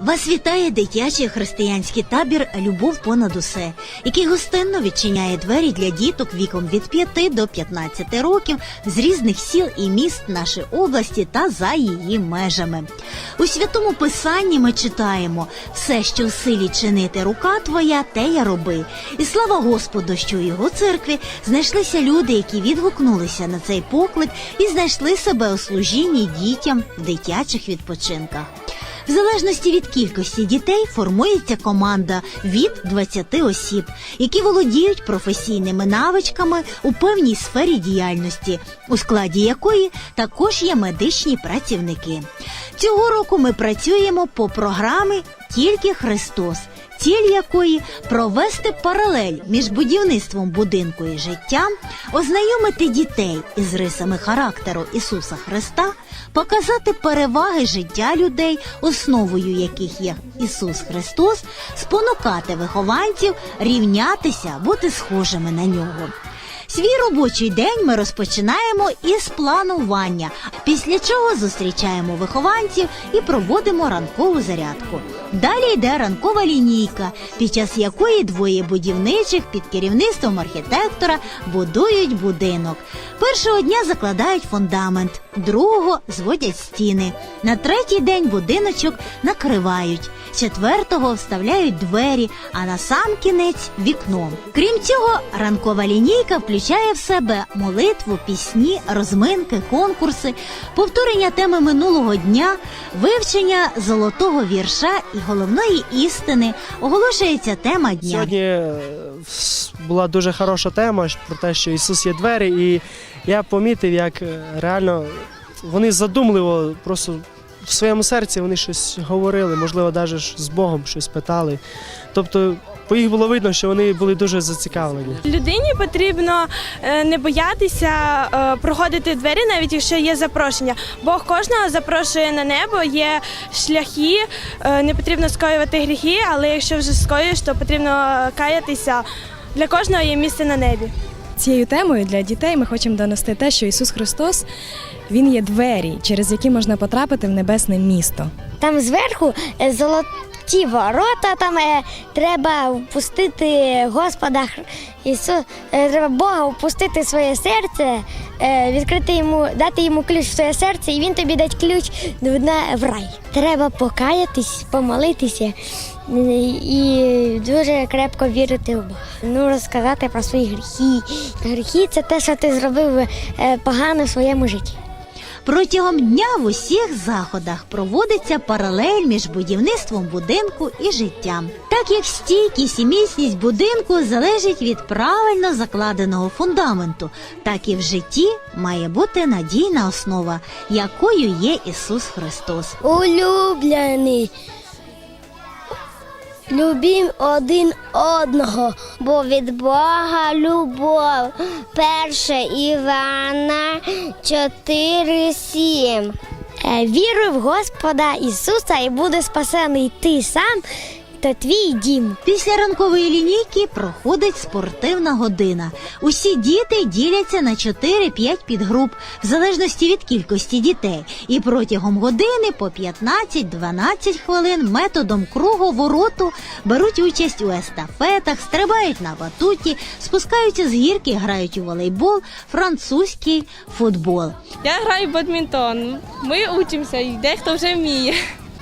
Вас вітає дитячий християнський табір Любов понад усе, який гостинно відчиняє двері для діток віком від 5 до 15 років з різних сіл і міст нашої області та за її межами. У святому писанні ми читаємо все, що в силі чинити рука твоя, те я роби. І слава Господу, що у його церкві знайшлися люди, які відгукнулися на цей поклик і знайшли себе у служінні дітям в дитячих відпочинках. В залежності від кількості дітей формується команда від 20 осіб, які володіють професійними навичками у певній сфері діяльності, у складі якої також є медичні працівники. Цього року ми працюємо по програмі Тільки Христос. Ціль якої провести паралель між будівництвом будинку і життям, ознайомити дітей із рисами характеру Ісуса Христа, показати переваги життя людей, основою яких є Ісус Христос, спонукати вихованців рівнятися, бути схожими на нього. Свій робочий день ми розпочинаємо із планування, після чого зустрічаємо вихованців і проводимо ранкову зарядку. Далі йде ранкова лінійка, під час якої двоє будівничих під керівництвом архітектора будують будинок. Першого дня закладають фундамент, другого зводять стіни. На третій день будиночок накривають. Четвертого вставляють двері, а на сам кінець вікно. Крім цього, ранкова лінійка включає в себе молитву, пісні, розминки, конкурси, повторення теми минулого дня, вивчення золотого вірша і головної істини. Оголошується тема дня. Сьогодні е, була дуже хороша тема про те, що Ісус є двері, і я помітив, як е, реально вони задумливо просто в своєму серці вони щось говорили, можливо, навіть з Богом щось питали. Тобто, по їх було видно, що вони були дуже зацікавлені. Людині потрібно е, не боятися е, проходити двері, навіть якщо є запрошення. Бог кожного запрошує на небо, є шляхи, е, не потрібно скоювати гріхи, але якщо вже скоюєш, то потрібно каятися. Для кожного є місце на небі. Цією темою для дітей ми хочемо донести те, що Ісус Христос Він є двері, через які можна потрапити в небесне місто. Там зверху е, золоті ворота, там е, треба впустити Господа Хр- Ісу, е, треба Бога впустити своє серце, е, відкрити йому, дати йому ключ в своє серце, і він тобі дасть ключ в- рай. Треба покаятись, помолитися і дуже крепко вірити в Бога. Ну, розказати про свої гріхи. Гріхи це те, що ти зробив погано в своєму житті. Протягом дня в усіх заходах проводиться паралель між будівництвом будинку і життям. Так як стійкість і міцність будинку залежить від правильно закладеного фундаменту, так і в житті має бути надійна основа, якою є Ісус Христос. Улюблений. Любім один одного, бо від Бога любов. Перше Івана 4,7. Е, Віруй в Господа Ісуса і буде спасений ти сам та твій дім. Після ранкової лінійки проходить спортивна година. Усі діти діляться на 4-5 підгруп в залежності від кількості дітей. І протягом години по 15-12 хвилин методом круговороту беруть участь у естафетах, стрибають на батуті, спускаються з гірки, грають у волейбол, французький футбол. Я граю в бадмінтон. Ми учимося, і дехто вже вміє.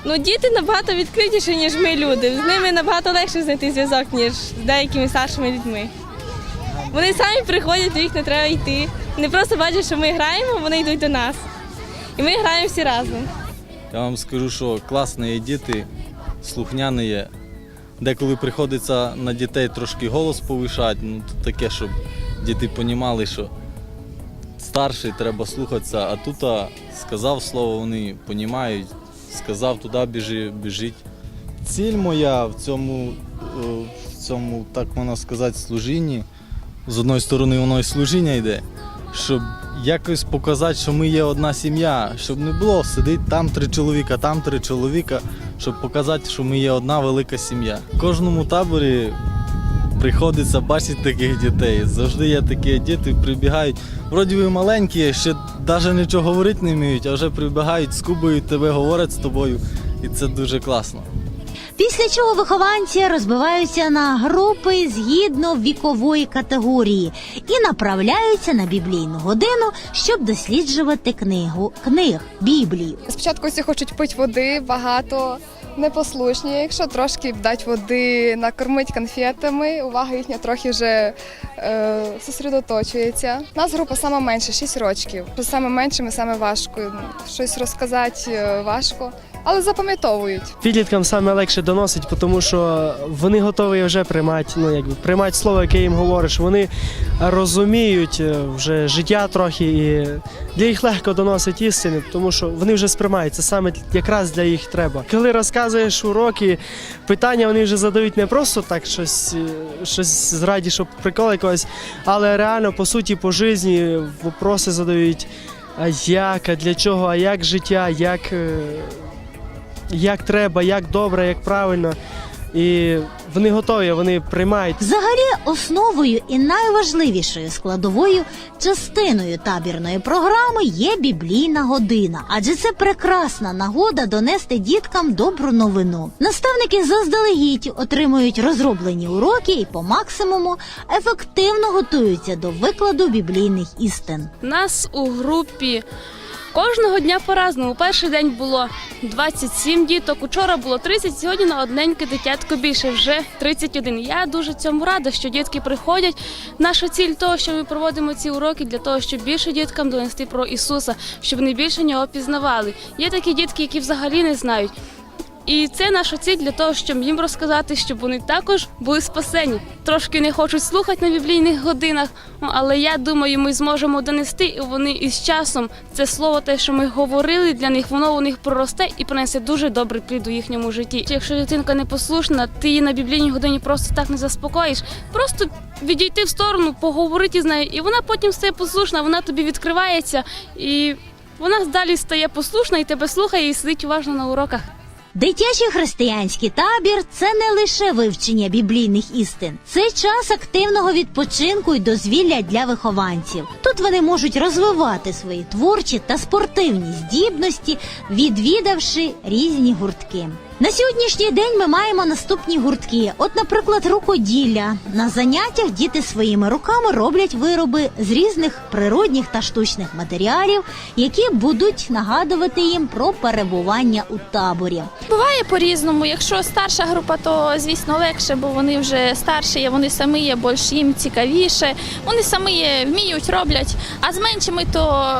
Ну, діти набагато відкритіші, ніж ми люди. З ними набагато легше знайти зв'язок, ніж з деякими старшими людьми. Вони самі приходять, до їх не треба йти. Не просто бачать, що ми граємо, вони йдуть до нас. І ми граємо всі разом. Я вам скажу, що класні є діти, слухняні є. Деколи приходиться на дітей трошки голос повишати, ну то таке, щоб діти розуміли, що старший треба слухатися, а тут сказав слово, вони розуміють, сказав туди біжи, біжить. Ціль моя в цьому, е, в цьому, так можна сказати, служінні. З одної сторони, воно і служіння йде, щоб якось показати, що ми є одна сім'я, щоб не було сидить там три чоловіка, там три чоловіка, щоб показати, що ми є одна велика сім'я. В кожному таборі приходиться бачити таких дітей. Завжди є такі діти, прибігають. Вроді ви маленькі, ще навіть нічого говорити не вміють, а вже прибігають, скубають тебе, говорять з тобою. І це дуже класно. Після чого вихованці розбиваються на групи згідно вікової категорії і направляються на біблійну годину, щоб досліджувати книгу книг Біблію. Спочатку всі хочуть пити води, багато непослушні. Якщо трошки дать води, накормити конфетами, увага їхня трохи вже е, сосредоточується. У нас група саме менше, 6 років. Саме меншими, саме важко. Щось розказати е, важко, але запам'ятовують. Підліткам саме легше доносить, тому що вони готові вже приймати, ну якби приймати слово, яке їм говориш. Вони розуміють е, вже життя трохи, і для їх легко доносить істини, тому що вони вже сприймають. Це саме якраз для їх треба. Коли розказуєш уроки, питання вони вже задають не просто так, щось, е, щось зраді, щоб прикол якогось, але реально по суті по житті вопроси задають. А як, а для чого, а як життя, як. Як треба, як добре, як правильно. І вони готові, вони приймають. Взагалі, основою і найважливішою складовою частиною табірної програми є біблійна година, адже це прекрасна нагода донести діткам добру новину. Наставники заздалегідь отримують розроблені уроки і по максимуму ефективно готуються до викладу біблійних істин. Нас у групі кожного дня по-разному. Перший день було 27 діток, учора було 30, сьогодні на одненьке дитятко більше, вже 31. Я дуже цьому рада, що дітки приходять. Наша ціль того, що ми проводимо ці уроки для того, щоб більше діткам донести про Ісуса, щоб вони більше нього пізнавали. Є такі дітки, які взагалі не знають. І це наша ціль для того, щоб їм розказати, щоб вони також були спасені. Трошки не хочуть слухати на біблійних годинах, ну, але я думаю, ми зможемо донести, і вони із часом це слово, те, що ми говорили для них, воно у них проросте і принесе дуже добрий плід у їхньому житті. Якщо дитинка непослушна, ти її на біблійній годині просто так не заспокоїш. Просто відійти в сторону, поговорити з нею, і вона потім стає послушна, вона тобі відкривається, і вона далі стає послушна і тебе слухає і сидить уважно на уроках. Дитячий християнський табір це не лише вивчення біблійних істин, це час активного відпочинку і дозвілля для вихованців. Тут вони можуть розвивати свої творчі та спортивні здібності, відвідавши різні гуртки. На сьогоднішній день ми маємо наступні гуртки. От, наприклад, рукоділля. На заняттях діти своїми руками роблять вироби з різних природних та штучних матеріалів, які будуть нагадувати їм про перебування у таборі. Буває по-різному. Якщо старша група, то звісно легше, бо вони вже старші, вони самі є, більш їм цікавіше. Вони самі вміють, роблять. А з меншими то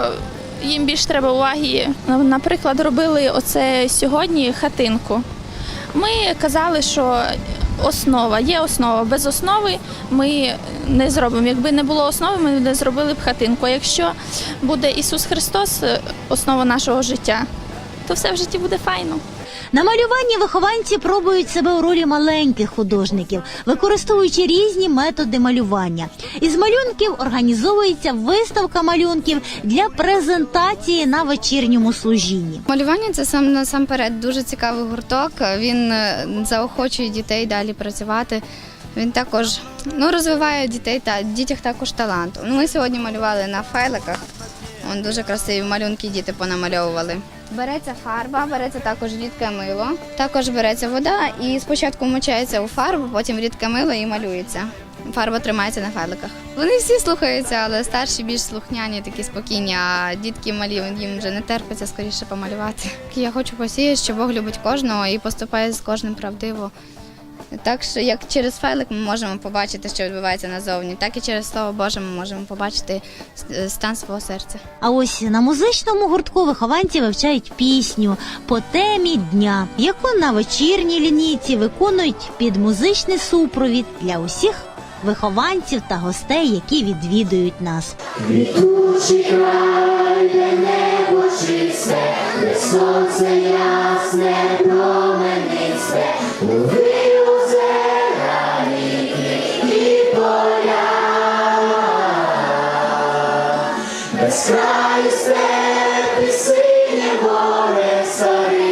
їм більш треба уваги. Наприклад, робили оце сьогодні хатинку. Ми казали, що основа є основа. Без основи ми не зробимо. Якби не було основи, ми не зробили б хатинку. А якщо буде Ісус Христос, основа нашого життя, то все в житті буде файно. На малюванні вихованці пробують себе у ролі маленьких художників, використовуючи різні методи малювання. Із малюнків організовується виставка малюнків для презентації на вечірньому служінні. Малювання це сам насамперед дуже цікавий гурток. Він е, заохочує дітей далі працювати. Він також ну, розвиває дітей та дітях також талант. Ну, Ми сьогодні малювали на файликах. Вон дуже красиві малюнки діти понамальовували. Береться фарба, береться також рідке мило. Також береться вода і спочатку вмочається у фарбу, потім рідке мило і малюється. Фарба тримається на файликах. Вони всі слухаються, але старші більш слухняні, такі спокійні, а дітки малі їм вже не терпиться скоріше помалювати. Я хочу посіяти, що Бог любить кожного і поступає з кожним правдиво. Так що, як через файлик ми можемо побачити, що відбувається назовні, так і через слово Боже ми можемо побачити е, стан свого серця. А ось на музичному гуртку вихованці вивчають пісню по темі дня, яку на вечірній лінійці виконують під музичний супровід для усіх вихованців та гостей, які відвідують нас. Вітучий край, де небо чисте, де сонце ясне променисте, Без степи синє горе царі.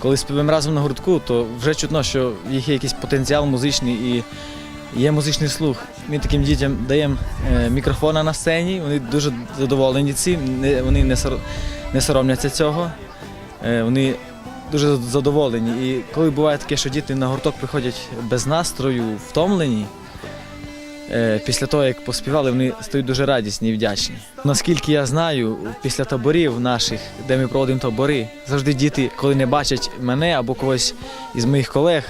Коли співаємо разом на гуртку, то вже чутно, що їх є якийсь потенціал музичний і є музичний слух. Ми таким дітям даємо е, мікрофона на сцені, вони дуже задоволені цим, вони не, соромляться цього. Е, Вони дуже задоволені. І коли буває таке, що діти на гурток приходять без настрою, втомлені, е, після того, як поспівали, вони стають дуже радісні і вдячні. Наскільки я знаю, після таборів наших, де ми проводимо табори, завжди діти, коли не бачать мене або когось із моїх колег,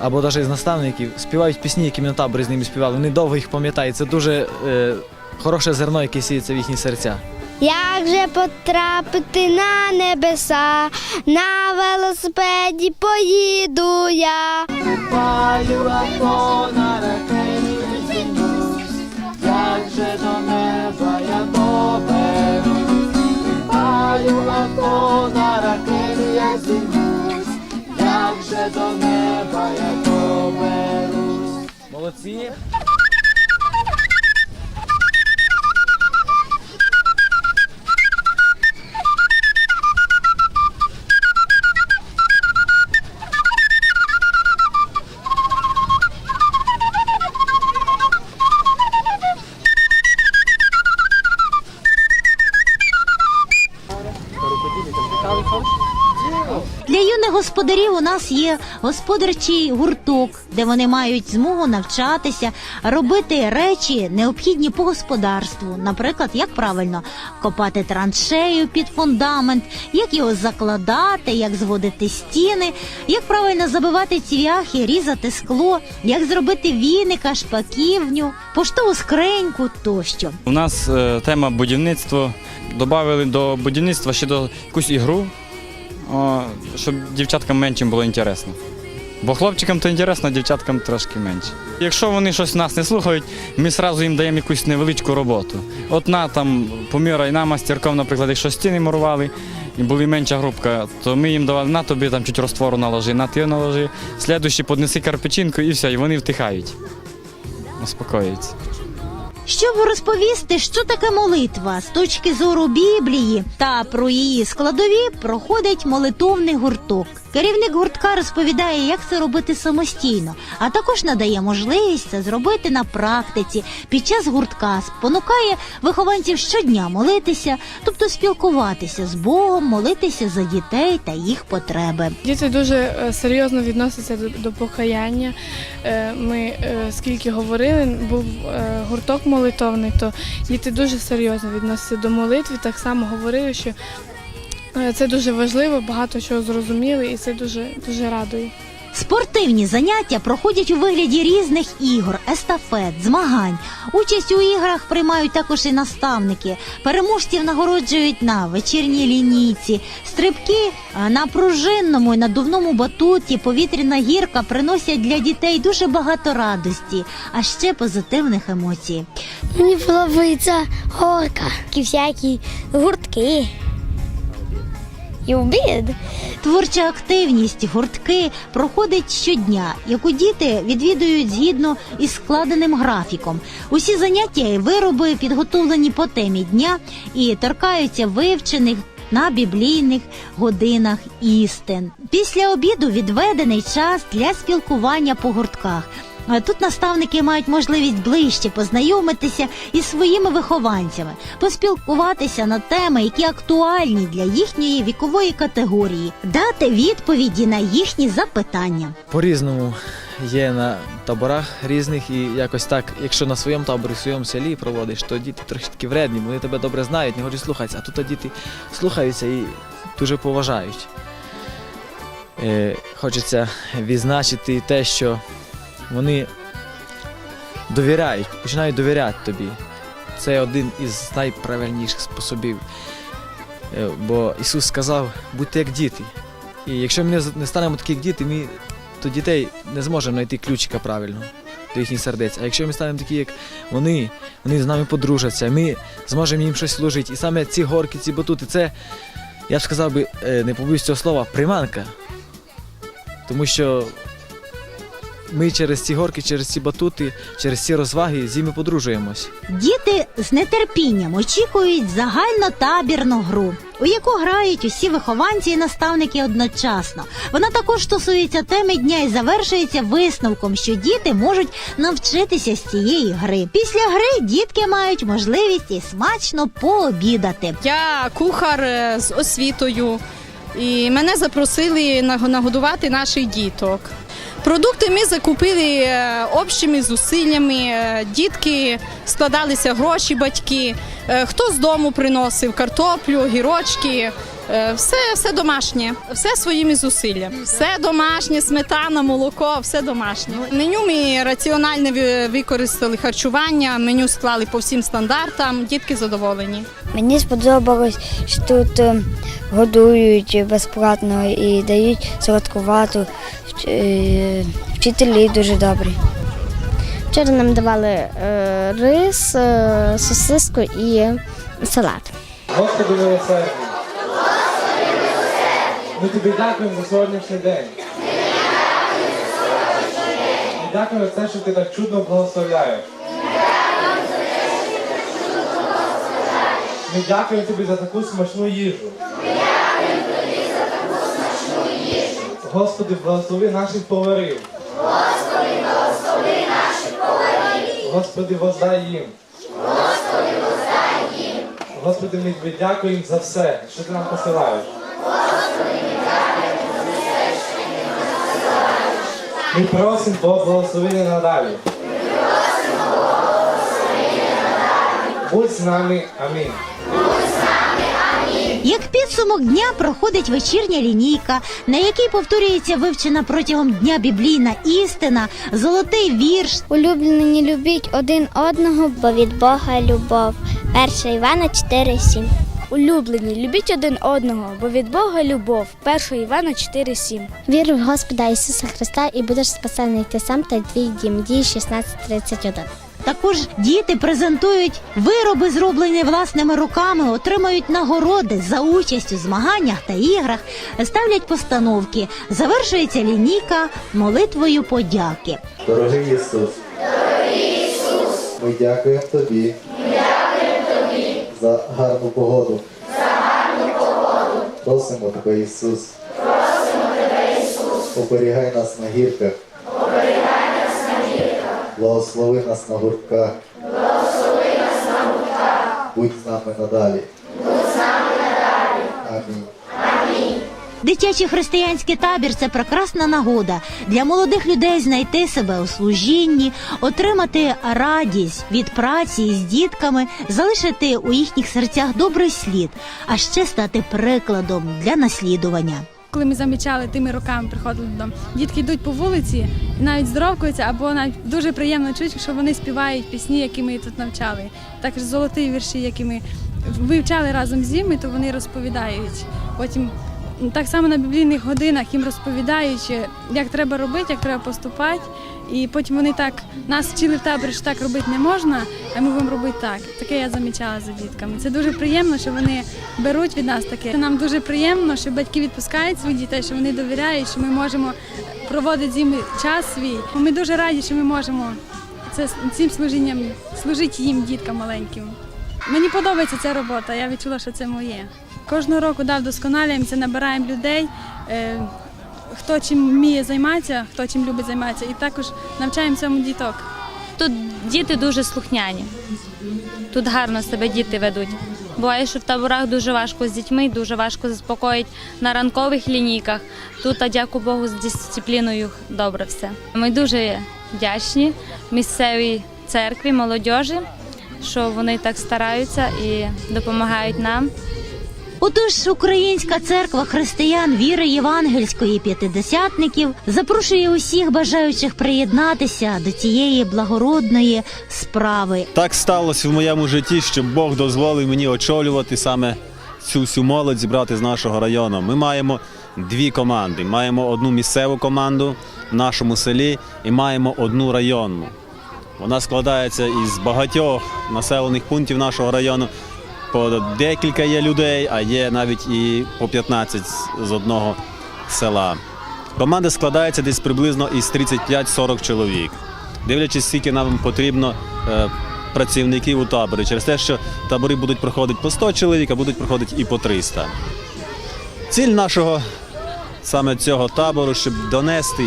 або навіть з наставників, співають пісні, які ми на таборі з ними співали. Вони довго їх пам'ятають. Це дуже е, хороше зерно, яке сіється в їхні серця. Як же потрапити на небеса, на велосипеді поїду я. кона, ректейні, як же до неба я доберу, маю або на ракета зі гусь, як же до неба Молодці. Нас є господарчий гурток, де вони мають змогу навчатися робити речі, необхідні по господарству. Наприклад, як правильно копати траншею під фундамент, як його закладати, як зводити стіни, як правильно забивати цвяхи, різати скло, як зробити віника, шпаківню, поштову скриньку тощо. У нас е, тема будівництво. Добавили до будівництва ще до якусь ігру, щоб дівчаткам меншим було інтересно. Бо хлопчикам то інтересно, а дівчаткам трошки менше. Якщо вони щось нас не слухають, ми одразу їм даємо якусь невеличку роботу. От на там помірай на мастерком, наприклад, якщо стіни мурували, і була менша групка, то ми їм давали на тобі там чуть розтвору наложи, на ти наложи, слідуючи поднеси карпечинку і все, і вони втихають. Успокоюються. Щоб розповісти, що таке молитва з точки зору Біблії та про її складові, проходить молитовний гурток. Керівник гуртка розповідає, як це робити самостійно, а також надає можливість це зробити на практиці під час гуртка, спонукає вихованців щодня молитися, тобто спілкуватися з Богом, молитися за дітей та їх потреби. Діти дуже е, серйозно відносяться до, покаяння. Е, Ми е, скільки говорили, був гурток молитовний, то діти дуже серйозно відносяться до молитви. Так само говорили, що це дуже важливо, багато чого зрозуміли, і це дуже дуже радує. Спортивні заняття проходять у вигляді різних ігор, естафет, змагань. Участь у іграх приймають також і наставники. Переможців нагороджують на вечірній лінійці. Стрибки на пружинному і надувному батуті, повітряна гірка приносять для дітей дуже багато радості, а ще позитивних емоцій. Мені подобається горка. Всякі гуртки. І обід. Творча активність, гуртки проходить щодня, яку діти відвідують згідно із складеним графіком. Усі заняття і вироби підготовлені по темі дня і торкаються вивчених. На біблійних годинах істин після обіду відведений час для спілкування по гуртках. А Тут наставники мають можливість ближче познайомитися із своїми вихованцями, поспілкуватися на теми, які актуальні для їхньої вікової категорії, дати відповіді на їхні запитання. По-різному є на таборах різних і якось так, якщо на своєму таборі, в своєму селі проводиш, то діти трохи вредні, вони тебе добре знають, не хочуть слухатися, а тут діти слухаються і дуже поважають. Е, хочеться відзначити те, що вони довіряють, починають довіряти тобі. Це один із найправильніших способів. Е, Бо Ісус сказав, будьте як діти. І якщо ми не станемо такі, як діти, ми то дітей не зможемо знайти ключика правильного до їхніх сердець. А якщо ми станемо такі, як вони, вони з нами подружаться, ми зможемо їм щось служити. І саме ці горки, ці батути, це, я б сказав би, е, не побоюсь цього слова, приманка. Тому що ми через ці горки, через ці батути, через ці розваги з ними подружуємось. Діти з нетерпінням очікують загальнотабірну гру, у яку грають усі вихованці і наставники одночасно. Вона також стосується теми дня і завершується висновком, що діти можуть навчитися з цієї гри. Після гри дітки мають можливість і смачно пообідати. Я кухар е, з освітою, і мене запросили нагодувати наших діток. Продукти ми закупили е, общими зусиллями. е, Дітки складалися гроші, батьки. Е, Хто з дому приносив картоплю, гірочки. Е, Все, все домашнє, все своїми зусиллями. Все домашнє, сметана, молоко, все домашнє. Меню ми раціональне використали харчування, меню склали по всім стандартам. Дітки задоволені. Мені сподобалось, що тут е, годують безплатно і дають солодкувату. Е, Вчителі дуже добрі. Вчора нам давали рис, сосиску і салат. Господи милосердний. Ми тобі дякуємо за сьогоднішній день. І дякуємо за те, що ти так чудно благословляєш. Ми дякуємо тобі за таку смачну їжу. Господи, благослови наших поварів. Господи, благослови наших поварів. Господи, воздай їм. Господи, ми тобі дякуємо за все, що ти нам посилаєш. Ми просимо Бога благословення надалі. Будь з нами. Амінь. Як підсумок дня проходить вечірня лінійка, на якій повторюється вивчена протягом дня біблійна істина, золотий вірш, Улюблені любіть один одного, бо від Бога любов. 1 Івана 4,7. Улюблені, любіть один одного, бо від Бога любов. 1 Івана 4,7. Вір в Господа Ісуса Христа і будеш спасений ти сам та твій дім. Дії 16.31. Також діти презентують вироби, зроблені власними руками, отримають нагороди за участь у змаганнях та іграх, ставлять постановки. Завершується лінійка молитвою подяки. Дорогий Ісус. Дорогий Ісус. Ми дякуємо тобі. За гарну погоду. За гарну погоду. Просимо тебе, Ісус. Просимо тебе, Ісус. Оберігай нас на гірках. Оберігай нас на гірках. Благослови нас на гуртках. Благослови нас на гуртках. Будь з нами надалі. Будь з нами надалі. Амінь. Дитячий християнський табір це прекрасна нагода для молодих людей знайти себе у служінні, отримати радість від праці з дітками, залишити у їхніх серцях добрий слід, а ще стати прикладом для наслідування. Коли ми замічали тими роками, приходили додому, дітки йдуть по вулиці навіть здоровкаються, або навіть дуже приємно чути, що вони співають пісні, які ми тут навчали. Також золоті вірші, які ми вивчали разом з ними, то вони розповідають. Потім так само на біблійних годинах їм розповідають, як треба робити, як треба поступати. І потім вони так нас вчили в таборі, що так робити не можна, а ми будемо робити так. Таке я замічала за дітками. Це дуже приємно, що вони беруть від нас таке. Нам дуже приємно, що батьки відпускають своїх дітей, що вони довіряють, що ми можемо проводити з ними час свій. Ми дуже раді, що ми можемо це цим служінням служити їм, діткам маленьким. Мені подобається ця робота, я відчула, що це моє. Кожного року да, вдосконалюємося, набираємо людей, е, хто чим вміє займатися, хто чим любить займатися, і також навчаємо цьому діток. Тут діти дуже слухняні. Тут гарно себе діти ведуть. Буває, що в таборах дуже важко з дітьми, дуже важко заспокоїти на ранкових лінійках. Тут, а дяку Богу, з дисципліною добре все. Ми дуже вдячні місцевій церкві, молодіжі, що вони так стараються і допомагають нам. Отож, Українська церква християн віри євангельської п'ятидесятників запрошує усіх бажаючих приєднатися до цієї благородної справи. Так сталося в моєму житті, що Бог дозволив мені очолювати саме цю всю молодь зібрати з нашого району. Ми маємо дві команди. Маємо одну місцеву команду, в нашому селі і маємо одну районну. Вона складається із багатьох населених пунктів нашого району. По декілька є людей, а є навіть і по 15 з- одного села. Команда складається десь приблизно із 35-40 чоловік. Дивлячись, скільки нам потрібно е, працівників у таборі, через те, що табори будуть проходити по 100 чоловік, а будуть проходити і по 300. Ціль нашого саме цього табору, щоб донести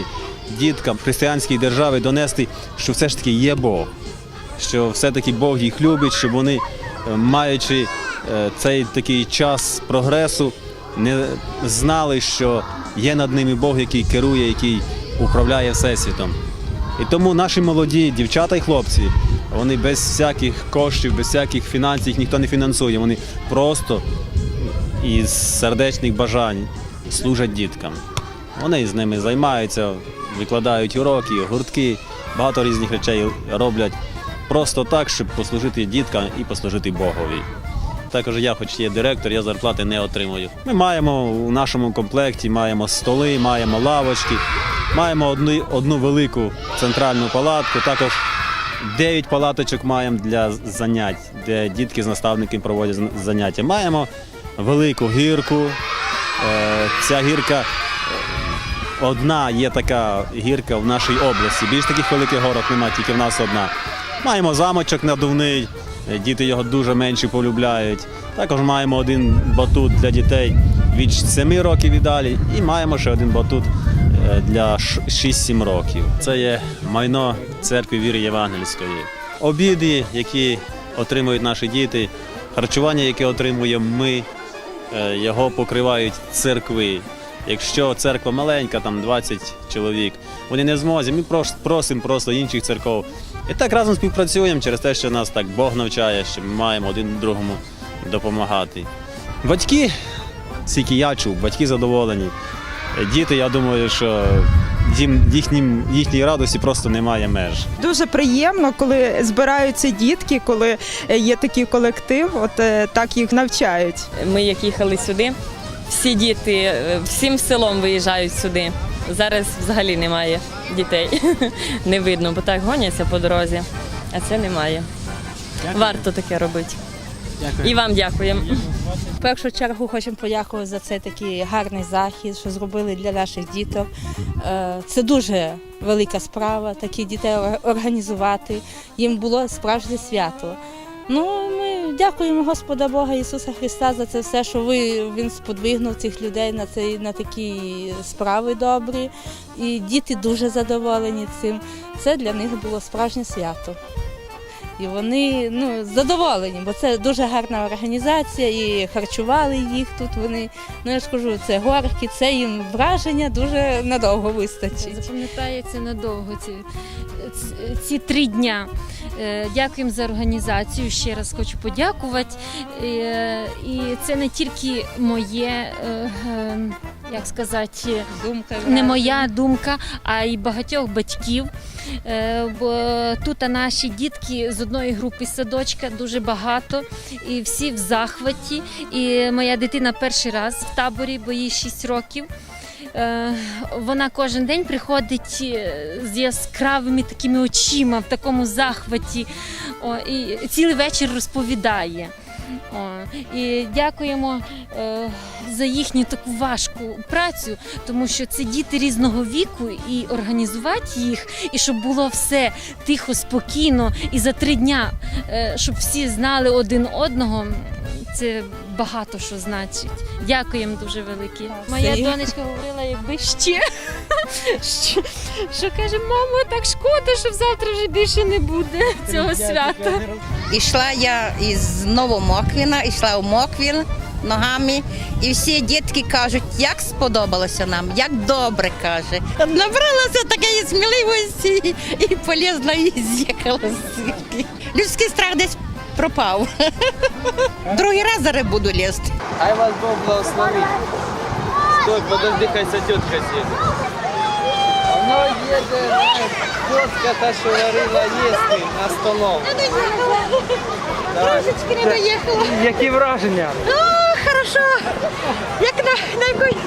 діткам християнської держави, донести, що все ж таки є Бог, що все-таки Бог їх любить, щоб вони, маючи е, цей такий час прогресу, не знали, що є над ними Бог, який керує, який управляє Всесвітом. І тому наші молоді дівчата і хлопці, вони без всяких коштів, без всяких фінансів, їх ніхто не фінансує. Вони просто із сердечних бажань служать діткам. Вони з ними займаються, викладають уроки, гуртки, багато різних речей роблять просто так, щоб послужити діткам і послужити Богові. Також я, хоч є директор, я зарплати не отримую. Ми маємо у нашому комплекті маємо столи, маємо лавочки, маємо одну, одну велику центральну палатку, також 9 палаточок маємо для занять, де дітки з наставниками проводять заняття. Маємо велику гірку. Е, Ця гірка е, одна є така гірка в нашій області. Більш таких великих горок немає, тільки в нас одна. Маємо замочок надувний, діти його дуже менше полюбляють. Також маємо один батут для дітей від 7 років і далі, і маємо ще один батут е, для ш- 6-7 років. Це є майно церкви віри Євангельської. Обіди, які отримують наші діти, харчування, яке отримуємо ми, е, його покривають церкви. Якщо церква маленька, там 20 чоловік, вони не змозі, ми просимо просто інших церков. І так разом співпрацюємо через те, що нас так Бог навчає, що ми маємо один другому допомагати. Батьки, скільки я чув, батьки задоволені. Діти, я думаю, що їм, їхнім, їхній радості просто немає меж. Дуже приємно, коли збираються дітки, коли е, є такий колектив, от е, так їх навчають. Ми як їхали сюди, всі діти е, всім селом виїжджають сюди. Зараз взагалі немає дітей. Не видно, бо так гоняться по дорозі, а це немає. Варто таке робити. І вам дякуємо. В першу чергу хочемо подякувати за цей такий гарний захід, що зробили для наших діток. Е, Це дуже велика справа, таких дітей організувати. Їм було справжнє свято. Ну, ми дякуємо Господа Бога Ісуса Христа за це все, що ви, Він сподвигнув цих людей на, цей, на такі справи добрі. І діти дуже задоволені цим. Це для них було справжнє свято. І вони ну, задоволені, бо це дуже гарна організація, і харчували їх тут. Вони, ну я ж кажу, це горки, це їм враження дуже надовго вистачить. Запам'ятається надовго ці, ці, три дня. Е, Дякуємо за організацію. Ще раз хочу подякувати. Е, І це не тільки моє, е, е, як сказати, Думка не моя думка, а й багатьох батьків. Бо тут наші дітки з одної групи садочка дуже багато, і всі в захваті. І моя дитина перший раз в таборі, бо їй 6 років. Е, Вона кожен день приходить е, з яскравими такими очима в такому захваті. О, і цілий вечір розповідає. О, і дякуємо е, за їхню таку важку працю, тому що це діти різного віку, і організувати їх, і щоб було все тихо, спокійно, і за три дня, е, щоб всі знали один одного. Це багато що значить. Дякуємо дуже велике. Моя донечка говорила, якби ще. Що, що каже, мамо, так шкода, що завтра вже більше не буде цього свята. Ішла я із Новомоквіна, йшла в Моквін ногами, і всі дітки кажуть, як сподобалося нам, як добре каже. Набралася такої сміливості і полізла і з'їхала звідки. Людський страх десь пропав. Другий раз зараз буду лізти. Хай вас Бог благословить. Стой, подожди, хай ця тітка сидить. Воно їде, тітка та, що варила їсти на столом. Трошечки не доїхала. Які враження? О, хорошо. Як на, на якої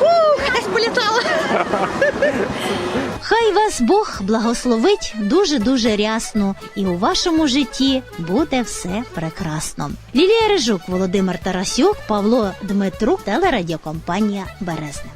Ух, аж політала. Хай вас Бог благословить дуже дуже рясно, і у вашому житті буде все прекрасно. Лілія Рижук, Володимир Тарасюк, Павло Дмитрук, телерадіокомпанія Березне.